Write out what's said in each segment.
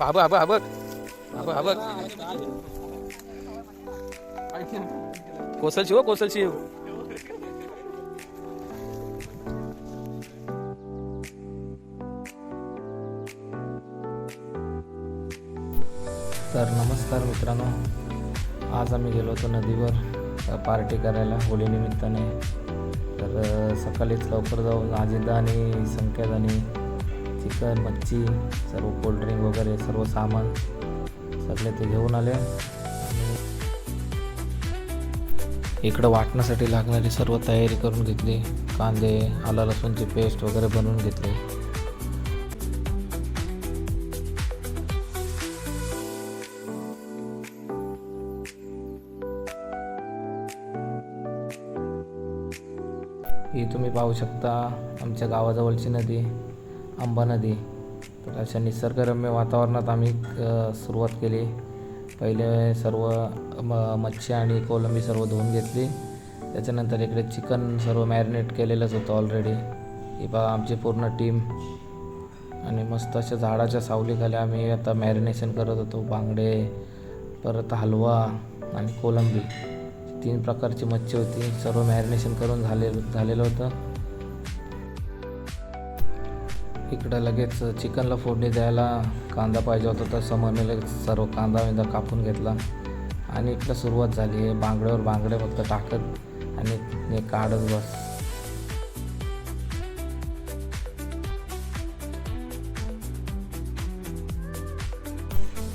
हा बघ हा बघ हा बघ हा बघ हा हो कोसल तर नमस्कार मित्रांनो. आज आम्ही गेलो होतो नदीवर पार्टी करायला होलीनिमित्ताने तर सकाळीच लवकर जाऊन अजिता आणि संकेत आणि चिकन मच्छी सर्व कोल्ड्रिंक वगैरे सर्व सामान सगळे ते घेऊन आले. इकडं वाटण्यासाठी लागणारी सर्व तयारी करून घेतली. कांदे आला लसूणची पेस्ट वगैरे बनवून घेतली. ही तुम्ही पाहू शकता आमच्या गावाजवळची नदी. अंबा नदी. तर अशा निसर्गरम्य वातावरणात आम्ही सुरुवात केली. पहिले सर्व म मच्छी आणि कोलंबी सर्व धुवून घेतली. त्याच्यानंतर इकडे चिकन सर्व मॅरिनेट केलेलंच होतं ऑलरेडी की बा आमची पूर्ण टीम आणि मस्त अशा झाडाच्या सावलीखाली आम्ही आता मॅरिनेशन करत होतो. बांगडे परत हलवा आणि कोलंबी. तीन प्रकारची मच्छी होती. सर्व मॅरिनेशन करून झाले झालेलं होतं. इकडं लगेच चिकनला फोडणी द्यायला कांदा पाहिजे होता तर समोरने लगेच सर्व कांदा विंदा कापून घेतला. आणि इकडं सुरुवात झाली आहे बांगड्यावर बांगडे फक्त टाकत आणि काढत बस.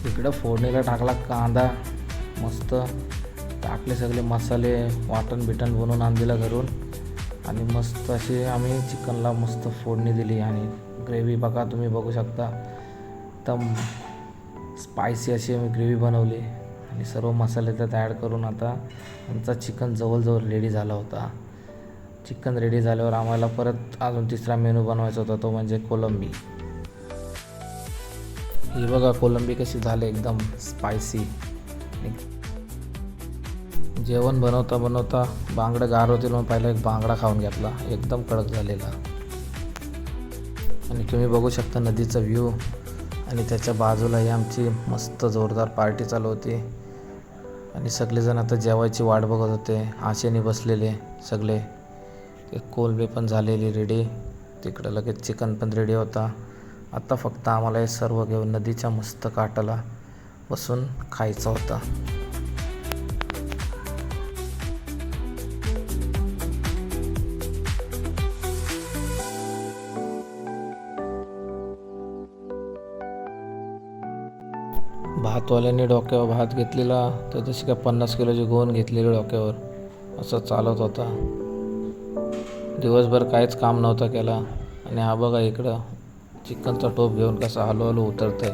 इकडं फोडणीला टाकला कांदा मस्त टाकले सगळे मसाले वाटण बिटण बनवून आणलेला घरून. आणि मस्त असे आम्ही चिकनला मस्त फोडणी दिली आणि ग्रेव्ही बघा तुम्ही बघू शकता. एकदम स्पायसी अशी आम्ही ग्रेव्ही बनवली. आणि सर्व मसाले त्यात ॲड करून आता आमचा चिकन जवळजवळ रेडी झाला होता. चिकन रेडी झाल्यावर आम्हाला परत अजून तिसरा मेनू बनवायचा होता तो म्हणजे कोलंबी. ही बघा कोलंबी कशी झाली एकदम स्पायसी जेवण बनवता बनवता बांगडं गार होतील म्हणून पहिला एक बांगडा खाऊन घेतला. एकदम कडक झालेला. आणि तुम्ही बघू शकता नदीचा व्ह्यू आणि त्याच्या बाजूलाही आमची मस्त जोरदार पार्टी चालू होती. आणि सगळेजण आता जेवायची वाट बघत होते. आशेने बसलेले सगळे. एक पण झालेली रेडी तिकडं लगेच चिकन पण रेडी होता. आता फक्त आम्हाला हे सर्व घेऊन नदीच्या मस्त काठाला बसून खायचा होता. भातवाल्याने डोक्यावर भात घेतलेला तर जशी काय पन्नास किलोची गोण घेतलेली डोक्यावर. असं चालत होता. दिवसभर काहीच काम नव्हतं केला. आणि हा बघा इकडं चिकनचा टोप घेऊन कसा हळूहळू आहे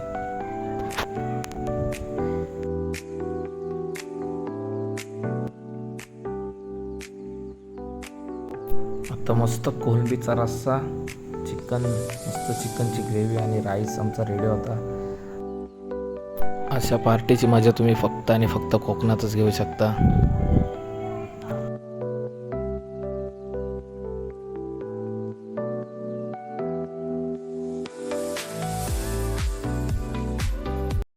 आता मस्त कोलंबीचा रस्सा चिकन मस्त चिकनची ग्रेव्ही आणि राईस आमचा रेडी होता. अशा पार्टीची मजा तुम्ही फक्त आणि फक्त कोकणातच घेऊ शकता.